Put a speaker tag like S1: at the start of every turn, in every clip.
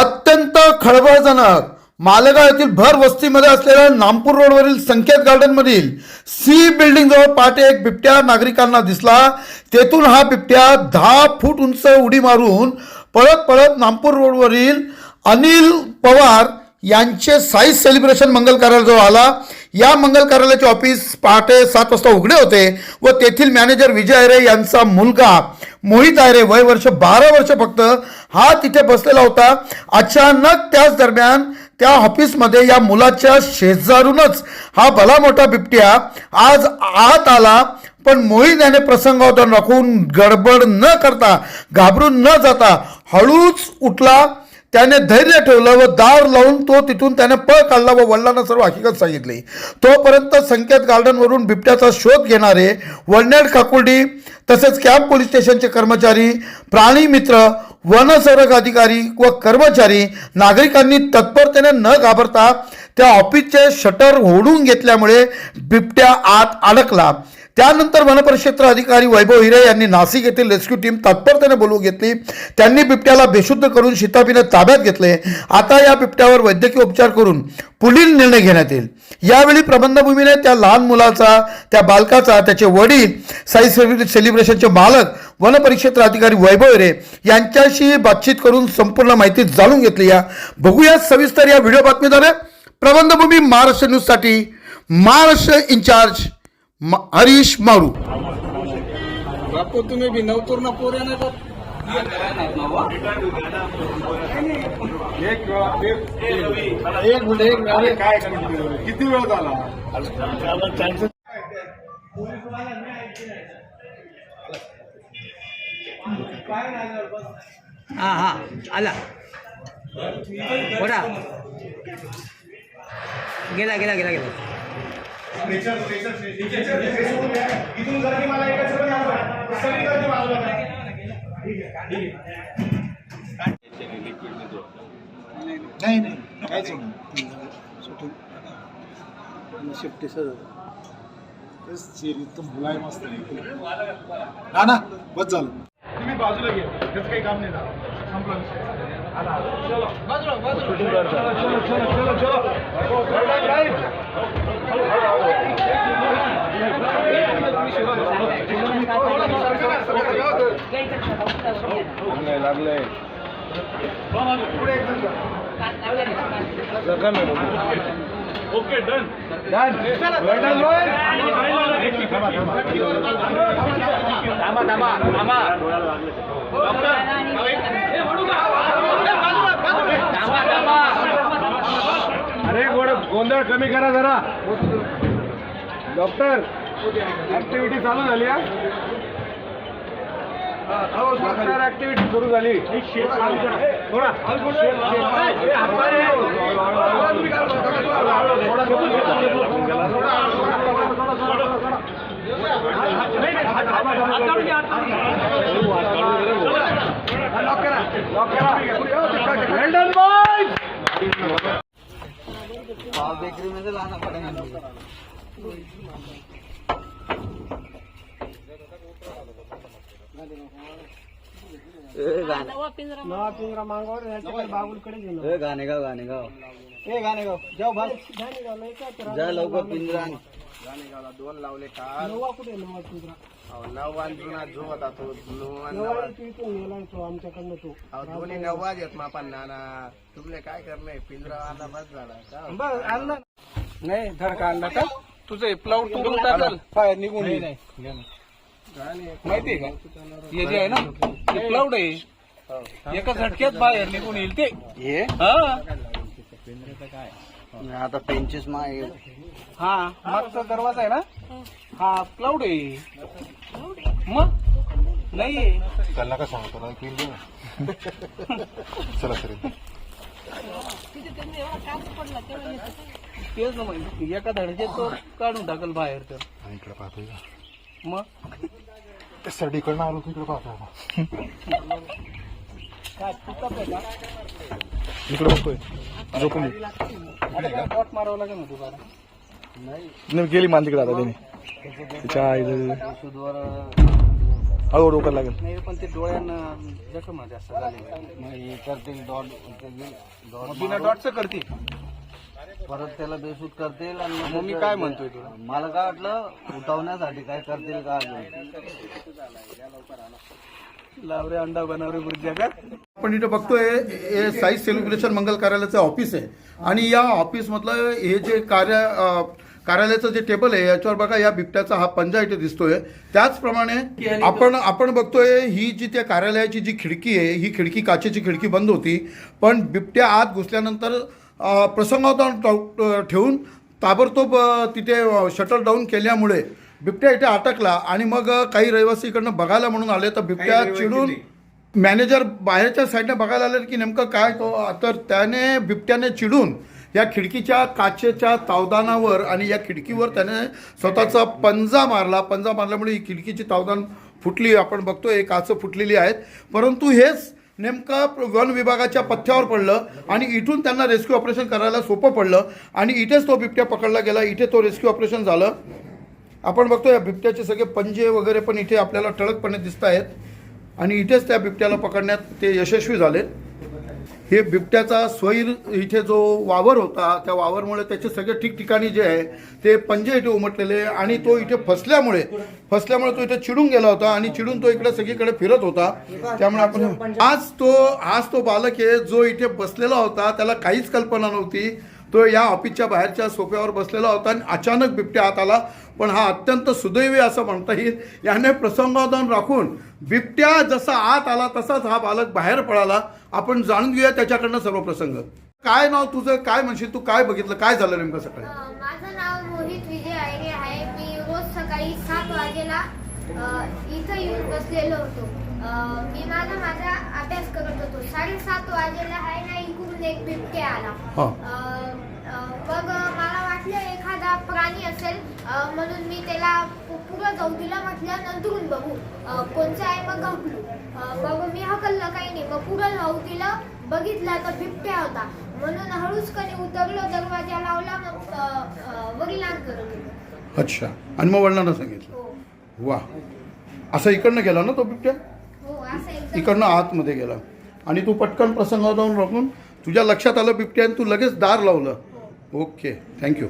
S1: अत्यंत खळबळजनक. मालेगाव येथील भर वस्तीमध्ये असलेल्या नामपूर रोडवरील संकेत गार्डनमधील सी बिल्डिंग जवळ पहाटे एक बिबट्या नागरिकांना दिसला. तेथून हा बिबट्या दहा फूट उंच उडी मारून पळत पळत नामपूर रोडवरील अनिल पवार यांचे साईज सेलिब्रेशन मंगल कार्यालयाजवळ आला. या मंगल कार्यालयाचे ऑफिस पहाटे सात वाजता उघडे होते व तेथील मॅनेजर विजय अरे यांचा मुलगा मोहित आयरे वय वर्ष बारा वर्ष फक्त हा तिथे बसलेला होता. अचानक त्याच दरम्यान त्या ऑफिसमध्ये या मुलाच्या शेजारूनच हा भला मोठा बिबट्या आज आत आला. पण मोहित याने प्रसंगावधान राखून गडबड न करता घाबरून न जाता हळूच उठला. त्याने धैर्य ठेवलं व दार लावून तो तिथून त्याने पळ काढला व वडिलांना सर्व हकीकत सांगितली. तोपर्यंत संकेत गार्डनवरून बिबट्याचा शोध घेणारे वडनेड काकुर्डी तसेच कॅम्प पोलीस स्टेशनचे कर्मचारी प्राणी मित्र वनसंरक्षक अधिकारी व कर्मचारी नागरिकांनी तत्परतेने न घाबरता त्या ऑफिसचे शटर ओढून घेतल्यामुळे बिबट्या आत अडकला. त्यानंतर वनपरिक्षेत्र अधिकारी वैभव हिरे यांनी नाशिक येथील रेस्क्यू टीम तत्परतेने बोलवून घेतली. त्यांनी बिबट्याला बेशुद्ध करून शितापीने ताब्यात घेतले. आता या बिबट्यावर वैद्यकीय उपचार करून पुढील निर्णय घेण्यात येईल. यावेळी प्रबंधभूमीने त्या लहान मुलाचा त्या बालकाचा त्याचे वडील साई सेलिब्रेशनचे मालक वनपरिक्षेत्र अधिकारी वैभव हिरे यांच्याशी बातचीत करून संपूर्ण माहिती जाणून घेतली. या बघूया सविस्तर या व्हिडिओ बातमीद्वारे प्रबंधभूमी महाराष्ट्र न्यूजसाठी महाराष्ट्र इंचार्ज म- हरीश मारू.
S2: बापू तुम्ही बी नवतूर ना पोर येणार का?
S3: एक वेळा एक एक मिनिट एक मिनिट अरे. काय करायचं? किती वेळ झाला?
S4: हा हा आला. बोला. गेला गेला गेला गेला.
S3: नाही नाही. काहीच नाही. शिफ्टी सर. एकदम मुलायम मस्त ना ना. बस झालं. तुम्ही बाजूला घे त्याचं काही काम नाही झालं. संपला विषय. आला, आला. चलो. चलो, चलो, चलो, चलो, चलो. लागलंय ओके डन डन थांबा थांबा थांबा. अरे गोड गोंधळ कमी करा जरा. डॉक्टर ऍक्टिव्हिटी चालू झाली हा? डॉक्टर ऍक्टिव्हिटी सुरू झाली
S4: बेकरी मध्ये लहान बॉय ए गाणे. गाव जाऊ भाई जा लवकर पिंजरा. आण.
S2: गाणेगावला दोन लावले काल. अहो, नऊ आणि जुना जो होता तो. नऊ आणि नवा. अहो, दोन्ही नवा येत मापा नाना. तुमले काय करणे? पिंजरा बस झाला. का? नाही धर का आणला का? तुझं प्लाउट तोडून टाकल. पाय निघून येईल. माहितीये का? हे जे आहे ना ते प्लाउड आहे. एका झटक्यात बाहेर निघून येईल ते.
S4: हे?
S2: हा.
S4: आता पेंचेस मा
S2: हा मागचा दरवाजा आहे ना? हा प्लाउड आहे. मग? नाही
S3: त्यांना काय सांगतो ना की चला सर.
S2: तेच ना मग एका धडक्यात तो काढून टाकल बाहेर तर.
S3: आणि इकडे पाहतोय का?
S2: मग?
S3: ते सरडीकडनं आलो की इकडे पाहतोय
S2: काय पिकअप आहे का?
S3: इकडे बघतोय. झोपून
S2: आता काय बॉट मारावं लागेल ना
S3: नाही. गेली मान तिकडे आता त्याने. तिच्या आईला.
S4: औषधवर
S3: हळूहळू करायला लागेल.
S4: नाही पण ते डोळ्यांना जखम आहे जास्त झाले मग हे करतील डॉट डॉट
S2: बिना डॉटचं करते
S4: परत त्याला बेसूत करतील आणि
S2: मग मी काय म्हणतोय तुला?
S4: मला काय वाटलं उठवण्यासाठी काय करतील का
S2: लावरे अंडा बनवरे बुर्जा का?
S1: आपण इथे बघतोय हे साई सेलिब्रेशन मंगल कार्यालयाचं ऑफिस आहे. आणि या ऑफिसमधलं हे जे कार्य कार्यालयाचं जे टेबल आहे याच्यावर बघा या बिबट्याचा हा पंजा इथे दिसतोय. त्याचप्रमाणे आपण आपण बघतोय ही जी त्या कार्यालयाची जी खिडकी आहे ही खिडकी काचेची खिडकी बंद होती. पण बिबट्या आत घुसल्यानंतर प्रसंगावधान ठेवून ताबडतोब तिथे शटर डाऊन केल्यामुळे बिबट्या इथे अटकला आणि मग काही रहिवासी इकडनं बघायला म्हणून आले. तर बिबट्या चिडून मॅनेजर बाहेरच्या साईडने बघायला आले की नेमकं काय तो तर त्याने बिबट्याने चिडून या खिडकीच्या काचेच्या तावदानावर आणि या खिडकीवर त्याने स्वतःचा पंजा मारला. पंजा मारल्यामुळे ही खिडकीची तावदान फुटली. आपण बघतोय काच फुटलेली आहेत. परंतु हेच नेमकं वन विभागाच्या पथ्यावर पडलं आणि इथून त्यांना रेस्क्यू ऑपरेशन करायला सोपं पडलं आणि इथेच तो बिबट्या पकडला गेला. इथे तो रेस्क्यू ऑपरेशन झालं. आपण बघतो या बिबट्याचे सगळे पंजे वगैरे पण इथे आपल्याला ठळकपणे दिसत आहेत आणि इथेच त्या बिबट्याला पकडण्यात ते यशस्वी झाले हे बिबट्याचा स्वैर इथे जो वावर होता त्या वावरमुळे त्याचे सगळे ठिकठिकाणी जे आहे ते पंजे इथे उमटलेले आणि तो इथे फसल्यामुळे फसल्यामुळे तो इथे चिडून गेला होता आणि चिडून तो इकडे सगळीकडे फिरत होता. त्यामुळे आपण आज तो आज तो बालक आहे जो इथे बसलेला होता त्याला काहीच कल्पना नव्हती. तो या ऑफिसच्या बाहेरच्या सोफ्यावर बसलेला होता आणि अचानक बिबट्या हात आला. पण हा अत्यंत सुदैवी असं म्हणता येईल. याने प्रसंगावधान राखून बिबट्या जसा आत आला तसाच हा बालक बाहेर पळाला. आपण जाणून घेऊया त्याच्याकडनं सर्व प्रसंग. काय नाव तुझं? काय म्हणशील तू? काय बघितलं? काय झालं नेमकं सकाळी?
S5: माझं नाव मोहित विजय आहे. मी रोज सकाळी सात वाजेला इथं येऊन बसलेलो होतो. मी माझा माझा अभ्यास करत होतो. साडेसात वाजेला आहे ना इकडून एक बिबटे आला.
S1: हा.
S5: मग मला वाटलं एखादा प्राणी असेल अ, म्हणून मी त्याला पु- पुढं जाऊ दिलं म्हटलं नंतरून बघू अ, कोणचं आहे मग घाबलो अ, मग मी हकललं काही नाही. मग पुढं जाऊ दिलं बघितला तर बिबट्या होता. म्हणून हळूच उतरलो दरवाजा लावला मग अ, अ, वडिलांकडे गेलो.
S1: अच्छा. आणि मग वडिलांना सांगितलं?
S5: हो.
S1: वा. असं इकडनं गेला ना तो बिबट्या? इकडनं आतमध्ये गेला. आणि तू पटकन प्रसंगावधान राखून तुझ्या लक्षात आलं बिबट्या आणि तू लगेच दार लावलं. ओके थँक्यू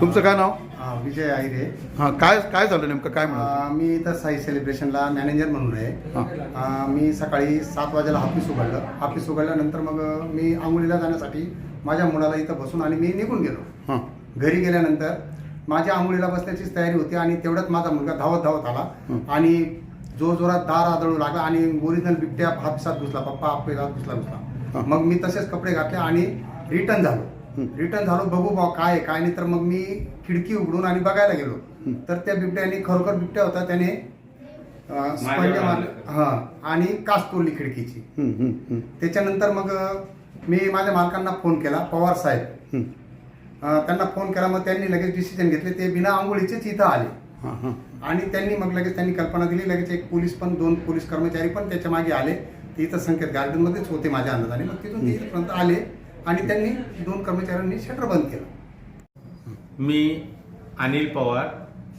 S1: तुमचं काय नाव?
S6: हा, विजय आहिरे
S1: हां काय काय झालं नेमकं? काय म्हणा
S6: मी इथं साई सेलिब्रेशनला मॅनेजर म्हणून आहे.
S1: हां.
S6: मी सकाळी सात वाजेला ऑफिस उघडलं. ऑफिस उघडल्यानंतर मग मी आंघोळीला जाण्यासाठी माझ्या मुलाला इथं बसून आणि मी निघून गेलो.
S1: हां.
S6: घरी गेल्यानंतर माझ्या आंघोळीला बसण्याचीच तयारी होती आणि तेवढ्यात माझा मुलगा धावत धावत आला. आणि जोर जोरात दार आदळू लागला आणि ओरिजिनल बिबट्या हापसात घुसला पप्पा आपल्याला घुसला घुसला. मग मी तसेच कपडे घातले आणि रिटर्न झालो. रिटर्न झालो बघू बा काय आहे, काय नाही. तर मग मी खिडकी उघडून आणि बघायला गेलो. तर त्या बिबट्याने खरोखर बिबट्या होता त्याने स्पंज मार- हा आणि कास तोडली खिडकीची.
S1: हं, हं, हं,
S6: त्याच्यानंतर मग मी माझ्या मालकांना फोन केला पवार साहेब. त्यांना फोन केला मग त्यांनी लगेच डिसिजन घेतले. ते बिना आंघोळीचेच इथं आले. आणि त्यांनी मग लगेच त्यांनी कल्पना दिली लगेच एक पोलीस पण दोन पोलीस कर्मचारी पण त्याच्यामागे आले. ते इथं संकेत गार्डनमध्येच होते माझ्या अंदाजाने. मग तिथून ते इथपर्यंत आले आणि त्यांनी दोन कर्मचाऱ्यांनी शटर बंद केलं.
S7: मी अनिल पवार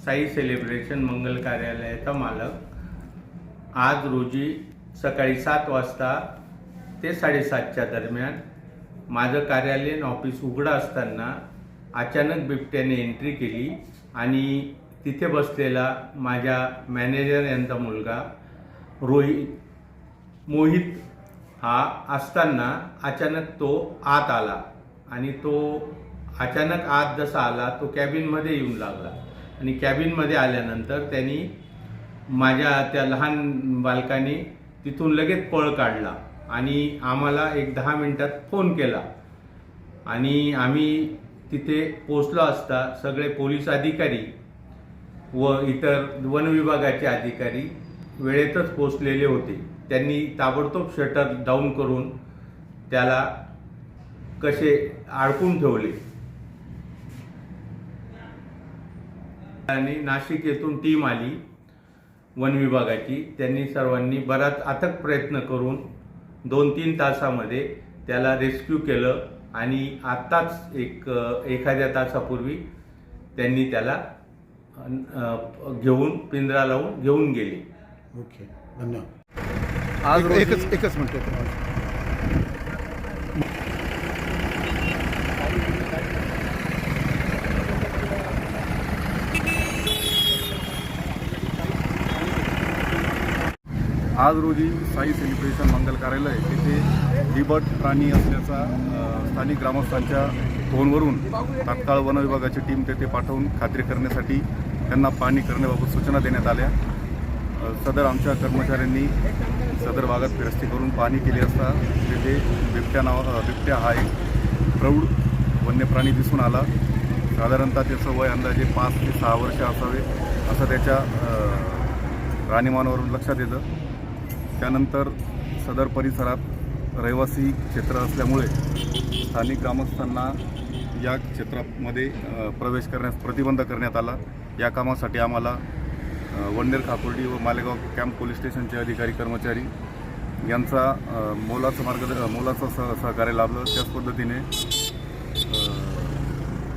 S7: साई सेलिब्रेशन मंगल कार्यालयाचा मालक. आज रोजी सकाळी सात वाजता ते साडेसातच्या दरम्यान माझं कार्यालयीन ऑफिस उघडं असताना अचानक बिबट्याने एंट्री केली आणि तिथे बसलेला माझ्या मॅनेजर यांचा मुलगा रोहित मोहित हा असताना अचानक तो आत आला आणि तो अचानक आत जसा आला तो कॅबिनमध्ये येऊन लागला. आणि कॅबिनमध्ये आल्यानंतर त्यांनी माझ्या त्या लहान बालकाने तिथून लगेच पळ काढला आणि आम्हाला एक दहा मिनटात फोन केला. आणि आम्ही तिथे पोचलो असता सगळे पोलीस अधिकारी व इतर वन विभागाचे अधिकारी वेळेतच पोचलेले होते. त्यांनी ताबडतोब शटर डाऊन करून त्याला कसे अडकून ठेवले? आणि नाशिक येथून टीम आली. वन विभागाची. त्यांनी सर्वांनी बराच अथक प्रयत्न करून दोन तीन तासामध्ये त्याला रेस्क्यू केलं आणि आत्ताच एक एखाद्या तासापूर्वी त्यांनी त्याला घेऊन पिंजरा लावून घेऊन गेले.
S1: ओके धन्यवाद.
S3: आज
S1: एक-
S3: रोजी-
S1: एकच एकच मिनिट
S3: आज रोजी साई सेलिब्रेशन मंगल कार्यालय येथे बिबट प्राणी असल्याचा अ, स्थानिक ग्रामस्थांच्या फोनवरून तात्काळ वन विभागाची टीम तेथे पाठवून खात्री करण्यासाठी त्यांना पाणी करण्याबाबत सूचना देण्यात आल्या. सदर आमच्या कर्मचाऱ्यांनी सदर भागात फिरस्ती करून पाहणी केली असता तिथे बिबट्या नाव बिबट्या हा एक प्रौढ वन्यप्राणी दिसून आला. साधारणतः त्याचं वय अंदाजे पाच ते सहा वर्ष असावे असं त्याच्या राहणीमानावरून लक्षात येतं. त्यानंतर सदर परिसरात रहिवासी क्षेत्र असल्यामुळे स्थानिक ग्रामस्थांना या क्षेत्रामध्ये प्रवेश करण्यास प्रतिबंध करण्यात आला. या कामासाठी आम्हाला वंडेर वडनेर खाकुर्डी व मालेगाव कॅम्प पोलीस स्टेशनचे अधिकारी कर्मचारी यांचा मोलाचं मार्ग मोलाचं सह सहकार्य लाभलं. त्याच पद्धतीने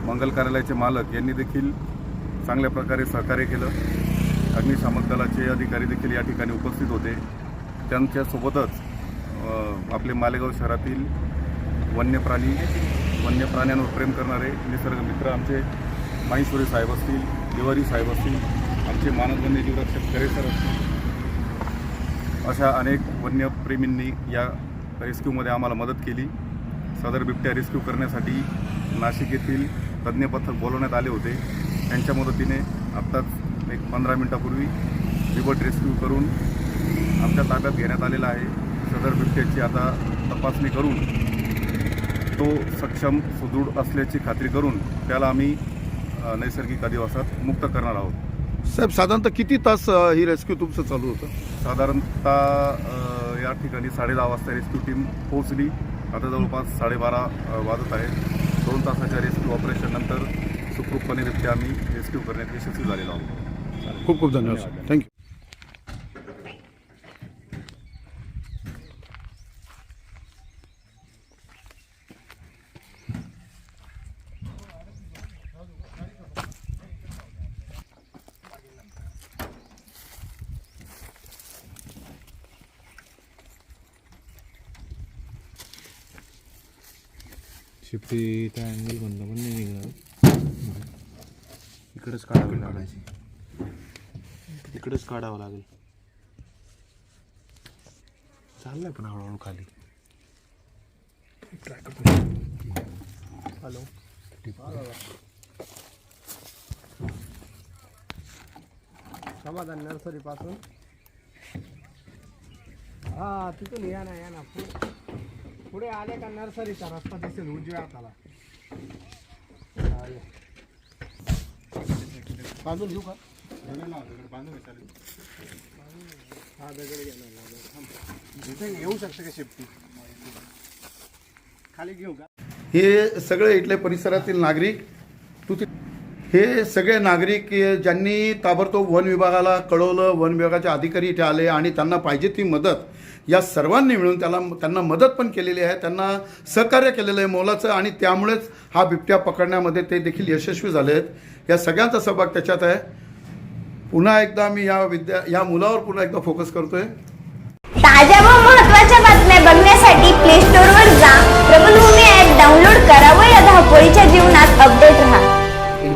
S3: मंगल कार्यालयाचे मालक यांनी देखील चांगल्या प्रकारे सहकार्य केलं. अग्निशामक दलाचे अधिकारी देखील या ठिकाणी उपस्थित होते. त्यांच्यासोबतच आपले मालेगाव शहरातील वन्य प्राणी वन्य प्राण्यांवर प्रेम करणारे निसर्ग मित्र आमचे माहेश्वरी साहेब असतील तिवारी साहेब असतील आमचे मानद वन्यजीव करेसर असतील अशा अनेक वन्यप्रेमींनी या रेस्क्यूमध्ये आम्हाला मदत केली. सदर बिबट्या रेस्क्यू करण्यासाठी नाशिक येथील तज्ज्ञ पथक बोलवण्यात आले होते. त्यांच्या मदतीने आत्ताच एक पंधरा मिनिटापूर्वी बिबट रेस्क्यू करून आमच्या ताब्यात घेण्यात आलेला आहे. सदर बिबट्याची आता तपासणी करून तो सक्षम सुदृढ असल्याची खात्री करून त्याला आम्ही नैसर्गिक अधिवासात मुक्त करणार आहोत.
S1: साहेब साधारणतः किती तास ही रेस्क्यू तुमचं चालू होतं?
S3: साधारणतः या ठिकाणी साडेदहा वाजता रेस्क्यू टीम पोहोचली. आता जवळपास साडेबारा वाजत आहे. दोन तासाच्या रेस्क्यू ऑपरेशन नंतर सुखरूपपणे आम्ही रेस्क्यू करण्यात यशस्वी झालेलो आहोत.
S1: खूप खूप धन्यवाद थँक्यू
S8: शिफ्टी त्या अँगल बंद पण नाही निघणार. इकडेच काढावी लागेल. इकडेच काढावं लागेल. चाललंय पण हळूहळू खाली. हॅलो.
S2: समाधान नर्सरी पासून. हा तिथून या ना या ना. पुढे आले का नर्सरीचा रस्ता दिसेल उजव्या हाताला. हा, बांधून घेऊ का? हा दगड इथे येऊ शकते का शेपटी? खाली घेऊ का?
S1: हे सगळे इथले परिसरातील नागरिक तू ते- हे सगळे नागरिक ज्यांनी ताबडतोब वन विभागाला कळवलं वन विभागाचे अधिकारी इथे आले आणि त्यांना पाहिजे ती मदत या सर्वांनी मिळून त्याला त्यांना मदत पण केलेली आहे त्यांना सहकार्य केलेलं आहे मोलाचं आणि त्यामुळेच हा बिबट्या पकडण्यामध्ये ते देखील यशस्वी झाले आहेत या सगळ्यांचा सहभाग त्याच्यात आहे. पुन्हा एकदा मी या विद्या या मुलावर पुन्हा एकदा फोकस करतोय.
S9: ताज्या व महत्त्वाच्या बातम्या बघण्यासाठी प्ले स्टोअरवर जा. प्रबलभूमी ॲप डाउनलोड करा व या धावपळीच्या जीवनात अपडेट राहा.